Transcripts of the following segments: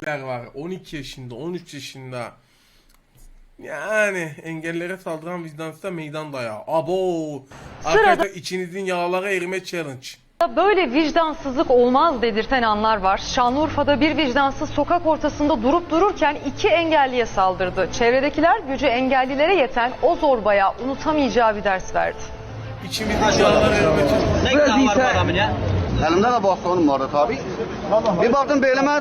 engelliler var. 12 yaşında, 13 yaşında. Yani engellere saldıran vicdansıza meydan dayağı. Abo! Arkadaşlar içinizin yağlara erime challenge. Böyle vicdansızlık olmaz dedirten anlar var. Şanlıurfa'da bir vicdansız sokak ortasında durup dururken iki engelliye saldırdı. Çevredekiler gücü engellilere yeten o zorbaya unutamayacağı bir ders verdi. İçimizin yağlara erime challenge. Ne günah var bu adamın ya? Elimde de bastonum vardı tabi. Bir baktım belime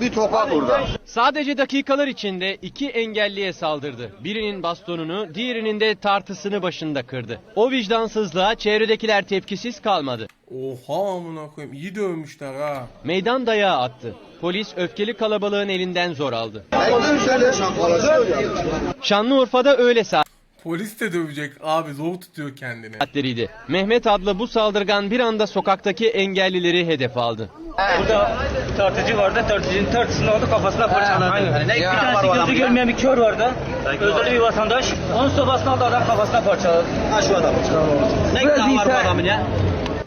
bir tokat vurdu. Sadece dakikalar içinde iki engelliye saldırdı. Birinin bastonunu, diğerinin de tartısını başında kırdı. O vicdansızlığa çevredekiler tepkisiz kalmadı. Oha amına koyayım. İyi dövmüşler ha. Meydan dayağı attı. Polis öfkeli kalabalığın elinden zor aldı. Şanlıurfa'da öğle Polis de dövecek abi zor tutuyor kendini. saatleriydi. Mehmet adlı bu saldırgan bir anda sokaktaki engellileri hedef aldı. Burada tartıcı vardı. Tartıcının tartısını aldı kafasına parçaladı. Aynen. Ne günah bir tanesi gözü ya? görmeyen bir kör vardı. Özürlü bir vatandaş. Onun sobasını aldı adam kafasına parçaladı. Ha şu adam. Ne günah var bu adamın ya?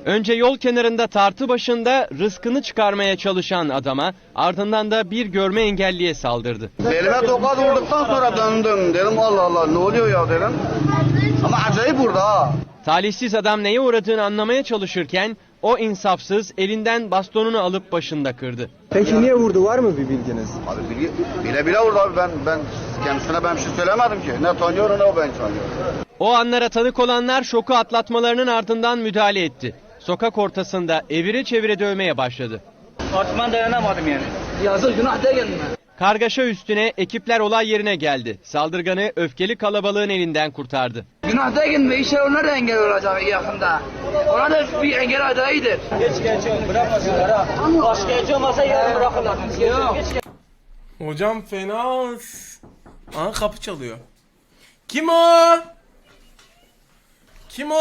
Önce yol kenarında tartı başında rızkını çıkarmaya çalışan adama ardından da bir görme engelliye saldırdı. Belime tokat vurduktan sonra döndüm. Dedim Allah Allah ne oluyor ya dedim. Ama ha. Talihsiz adam neye uğradığını anlamaya çalışırken o insafsız elinden bastonunu alıp başında kırdı. Peki niye vurdu? Var mı bir bilginiz? Abi bile bile, bile vurdu abi ben ben kendisine ben bir şey söylemedim ki. Ne tanıyor ne o ben tanıyor. O anlara tanık olanlar şoku atlatmalarının ardından müdahale etti. Sokak ortasında evire çevire dövmeye başladı. Artık dayanamadım yani. Yazık günah değil mi? Kargaşa üstüne ekipler olay yerine geldi. Saldırganı öfkeli kalabalığın elinden kurtardı. Günah değil mi? İşte onlar da engel olacak yakında. Ona da bir engel adayıdır. Geç geç bırakmasınlar ha. Başka geç olmasa yarın bırakırlar. Yok. Hocam fena. Aha kapı çalıyor. Kim o? Kim o?